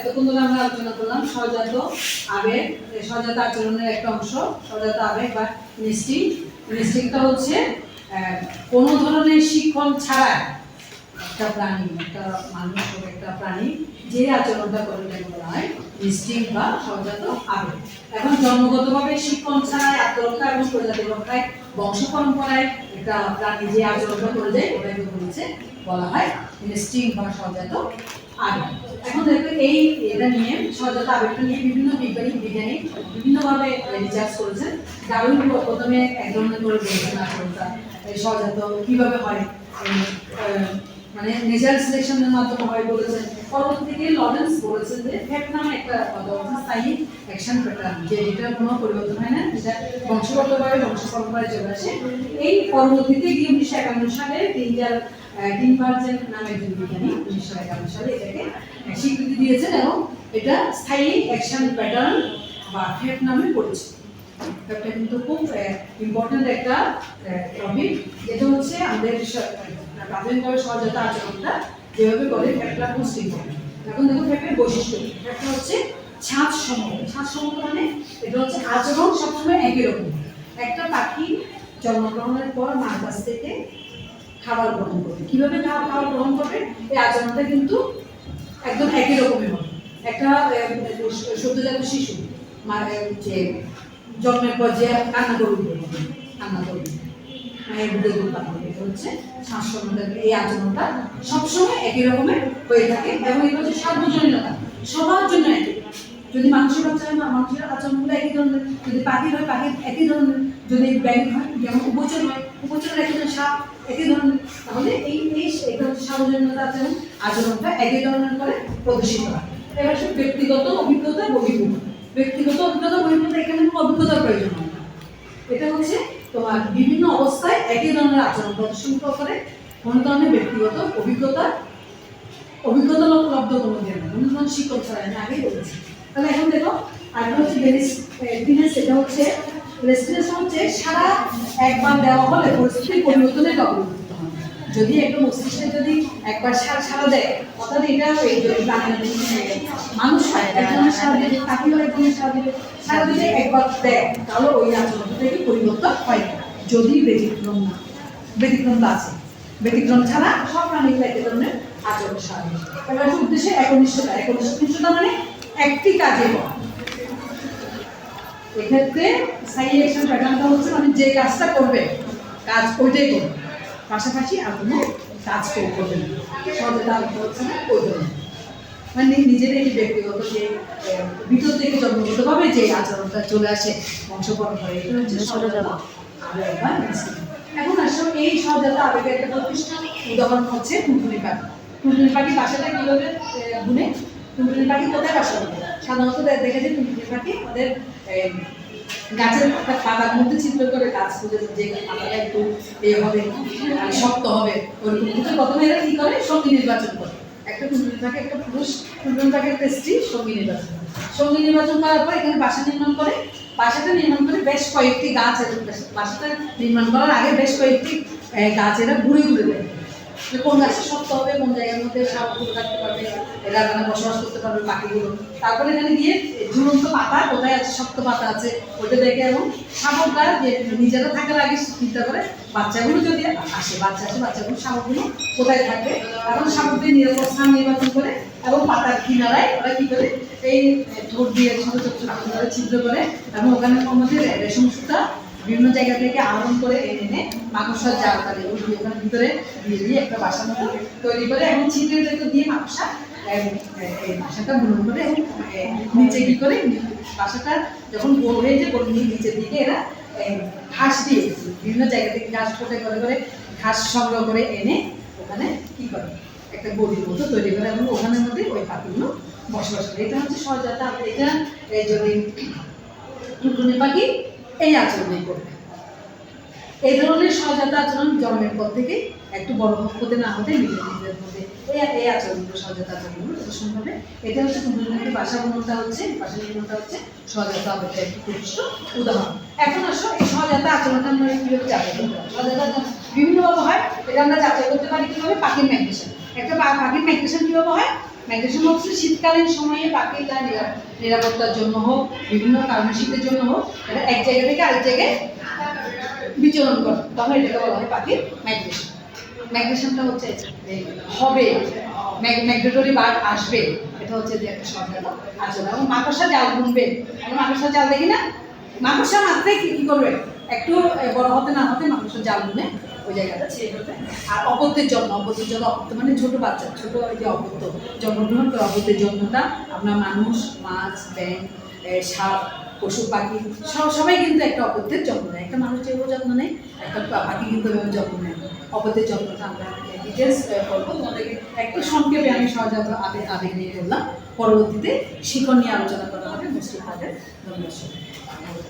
এতক্ষণ ধরে আমরা আলোচনা করলাম সজাত আবেগ সজাত আচরণের একটা অংশ সহজাত আবেগ বা মিস্টিং মিস্টিংটা হচ্ছে কোনো ধরনের শিক্ষণ ছাড়া একটা প্রাণী, একটা মানুষ হোক, একটা প্রাণী, যে আচরণটা করে তাকে বলা হয় ইনস্টিং বা সহজাত আবেগ এখন জন্মগতভাবে শিক্ষণ ছাড়াই, আত্মরক্ষা এবং প্রজাতি রক্ষায় বংশ পরম্পরায় একটা প্রাণী যে আচরণটা করে যায় ওটাকে বলেছে, বলা হয় ইনস্টিং বা সহজাত আবেগ। এখন দেখবে এই এটা নিয়ে সহজাত আবেগটা নিয়ে বিভিন্ন বিজ্ঞানী বিজ্ঞানী বিভিন্নভাবে রিসার্চ করেছেন। ডারুন প্রথমে এক ধরনের করে বলেছেন আচরণটা সহজাত কীভাবে হয় মানে নেচার সিলেকশনের মাধ্যমে হয় বলেছেন। পরবর্তীতে লরেন্স বলেছেন যে ফ্যাট নামে একটা পদার্থ স্থায়ী অ্যাকশন প্যাটার্ন যে যেটার কোনো পরিবর্তন হয় না যেটা বংশগতভাবে বংশ পরম্পরায় চলে আসে। এই পরবর্তীতে গিয়ে উনিশশো একান্ন সালে তিনজার ডিনভার্জেন নামে একজন বিজ্ঞানী উনিশশো একান্ন সালে এটাকে স্বীকৃতি দিয়েছেন এবং এটা স্থায়ী অ্যাকশন প্যাটার্ন বা ফ্যাট নামে পরিচিত এটা কিন্তু খুব ইম্পর্টেন্ট একটা টপিক যেটা হচ্ছে আমাদের প্রাথমিকভাবে সহজতা আচরণটা যেভাবে করে ফ্যাক্টটা মোস্ট ইম্পর্টেন্ট এখন দেখুন ফ্যাক্টের বৈশিষ্ট্য ফ্যাক্টর হচ্ছে ছাঁচ সমত ছাঁচ সমত মানে এটা হচ্ছে আচরণ সবসময় একই রকম। একটা পাখি জন্মগ্রহণের পর মার কাছ থেকে খাবার গ্রহণ করবে। কীভাবে খাবার গ্রহণ করবে? এই আচরণটা কিন্তু একদম একই রকমের হবে। একটা সদ্যজাত শিশু মার যে জন্মের পর যে কান্না করবে কান্না করবে। মায়ের হচ্ছে এই আচরণটা সবসময় একই রকমের হয়ে থাকে এবং এটা হচ্ছে সার্বজনীনতা, সবার জন্য একই। যদি মানুষের হয় না মানুষের আচরণগুলো একই ধরনের। যদি পাখির হয়, পাখির একই ধরনের। যদি ব্যাংক হয়, যেমন উপচর হয়, উপচরের একই সাপ একই ধরনের। তাহলে এই এই এটা হচ্ছে সার্বজনীনতা আচরণ আচরণটা একই ধরনের করে প্রদর্শিত হয়। এবার সে ব্যক্তিগত অভিজ্ঞতা, বহির্ভূত। ব্যক্তিগত অভিজ্ঞতা, বহির্ভূত, এখানে অভিজ্ঞতার প্রয়োজন হয় এটা হচ্ছে তোমার বিভিন্ন অবস্থায় একই ধরনের আচরণ প্রদর্শন করে কোনো ধরনের ব্যক্তিগত অভিজ্ঞতা অভিজ্ঞতা লব্ধ কোনো জ্ঞান কোনো ধরনের শিক্ষক ছাড়া, আমি আগেই বলেছি। তাহলে এখন দেখো আগে হচ্ছে দিনের সেটা হচ্ছে রেসপিরেশন হচ্ছে সারা একবার দেওয়া হলে পরিস্থিতির পরিবর্তনের অগ্রগতি যদি একটা মস্তিষ্কে যদি একবার সারা সারা দেয়, অর্থাৎ এটা ওই যে প্রাণী মানুষ হয় একজনের সারা দিলে পাখিও একজনের সারা দিলে সারা দিলে একবার দেয়, তাহলে ওই আচরণটা থেকে পরিবর্তন হয় না। যদি ব্যতিক্রম না ব্যতিক্রমটা আছে। ব্যতিক্রম ছাড়া সব প্রাণীগুলো একই ধরনের আচরণ স্বাভাবিক। এবার উদ্দেশ্যে একনিষ্ঠতা। একনিষ্ঠতা মানে একটি কাজে করা। এক্ষেত্রে অ্যাকশন প্যাটার্নটা হচ্ছে মানে যে কাজটা করবে, কাজ ওইটাই করবে। পাশাপাশি আর কোনো কাজ করবে না। সহজতা হচ্ছে না। মানে নিজের এই ব্যক্তিগত যে ভিতর থেকে জন্মগতভাবে যে আচরণটা চলে আসে পরম্পরায় এটা হচ্ছে বা এখন আসলে এই সহজতা আবেগের একটা প্রতিষ্ঠান উদাহরণ হচ্ছে টুনটুনি পাখি। টুনটুনি পাখি বাসাটা কীভাবে গুনে টুনটুনি পাখি কোথায় বাসা সাধারণত দেখা যায় টুনটুনি পাখি আমাদের গাছের একটা পাতার মধ্যে ছিদ্র করে গাছ খুঁজে যে পাতাটা একটু এ হবে শক্ত হবে, ওরকম। খুঁজে প্রথমে এরা কি করে? সঙ্গী নির্বাচন করে। একটা টুনটুনি থাকে, একটা পুরুষ টুনটুনি থাকে, একটা স্ত্রী, সঙ্গী নির্বাচন সঙ্গী নির্বাচন করার পর এখানে বাসা নির্মাণ করে। বাসাটা নির্মাণ করে বেশ কয়েকটি গাছ এর বাসাটা নির্মাণ করার আগে বেশ কয়েকটি গাছ এরা ঘুরে ঘুরে দেয়। যে কোন গাছটা শক্ত হবে, কোন জায়গার মধ্যে সাপগুলো থাকতে পারবে, এরা মানে বসবাস করতে পারবে পাখিগুলো। তারপরে এখানে গিয়ে ঝুলন্ত পাতা, কোথায় আছে শক্ত পাতা আছে ওইটা দেখে এবং শাবকরা যে নিজেরা থাকার আগে চিন্তা করে, বাচ্চাগুলো যদি আসে, বাচ্চা আসে, বাচ্চাগুলো শাবকগুলো কোথায় থাকবে? এখন শাবকদের নিরাপদ স্থান নির্বাচন করে এবং পাতার কিনারায় ওরা কি করে, এই ঠোঁট দিয়ে ছোট ছোট ছোট ছিদ্র করে এবং ওখানে মধ্যে রেশম সুতা বিভিন্ন জায়গা থেকে আহরণ করে এনে এনে মাকড়সার জাল তাদের ওই ভিতরে দিয়ে দিয়ে একটা বাসা তৈরি করে এবং ছিদ্রে টেদ্রে দিয়ে এই বাসাটা বুনন করে নিচে কি করে বাসাটা যখন গোল হয়ে যায়, গোল নিচের দিকে এরা ঘাস দিয়ে বিভিন্ন জায়গা থেকে ঘাস কোটে করে করে ঘাস সংগ্রহ করে এনে ওখানে কি করে? একটা গদির মতো তৈরি করে এবং ওখানের মধ্যে ওই পাখিগুলো বসবাস করে। এটা হচ্ছে সহজাতা এটা এই যদি টুনটুনি পাখি এই আচরণই করবে। এই ধরনের সহজাত আচরণ জন্মের পর থেকে একটু বড় হতে না হতে নিজের নিজের মধ্যে এই এই আচরণগুলো সহজাত আচরণগুলো প্রদর্শন হবে এটা হচ্ছে টুনটুনির বাসা বননটা হচ্ছে বাসা নির্মাণটা হচ্ছে সহজাত আবেগের একটি প্রতিষ্ঠ উদাহরণ। এখন আসো, এই সহজাত আচরণটা আমরা কীভাবে যাচাই করতে পারি? সহজাত আচরণ বিভিন্নভাবে হয়, এটা আমরা যাচাই করতে পারি কীভাবে? পাখির মাইগ্রেশন একটা পাখির মাইগ্রেশন কীভাবে হয়? মাইগ্রেশন হচ্ছে শীতকালীন সময়ে পাখির নিরা- নিরাপত্তার জন্য হোক, বিভিন্ন কারণে শীতের জন্য হোক, এটা এক জায়গা থেকে আরেক জায়গায় বিচরণ করে। তখন এটাকে বলা হয় পাখির মাইগ্রেশন মাইগ্রেশনটা হচ্ছে হবে ম্যাগনেটরি বার্ড আসবে, এটা হচ্ছে যে একটা সরকার আসবে এবং মাকড়সা জাল বুনবে। আমরা মাকড়সা জাল দেখি না? মাকড়সা মাত্রে কি কি করবে? একটু বড় হতে না হতে মাকড়সা জাল বুনে ওই জায়গাটা ছেড়ে দেবে আর অপত্যের জন্ম অপত্যের জন্য অপত্য মানে ছোট বাচ্চা, ছোট যে অপত্য জন্মগ্রহণ করে অপত্যের জন্মটা আপনার মানুষ, মাছ ব্যাং সাপ, পশু, পাখি, সব, সবাই কিন্তু একটা অপত্যের জন্ম নেয়। একটা মানুষ যেভাবে যত্ন নেয়, একটা পাখি কিন্তু ওইভাবে যত্ন নেয়। অপত্যের জন্মটা আমরা ডিটেলস করব। তোমাদেরকে একটু সংক্ষেপে আমি সহজাত আবেগ আবেগ নিয়ে বললাম। পরবর্তীতে শিকড় নিয়ে আলোচনা করা হবে, মুসলিম ধন্যবাদ।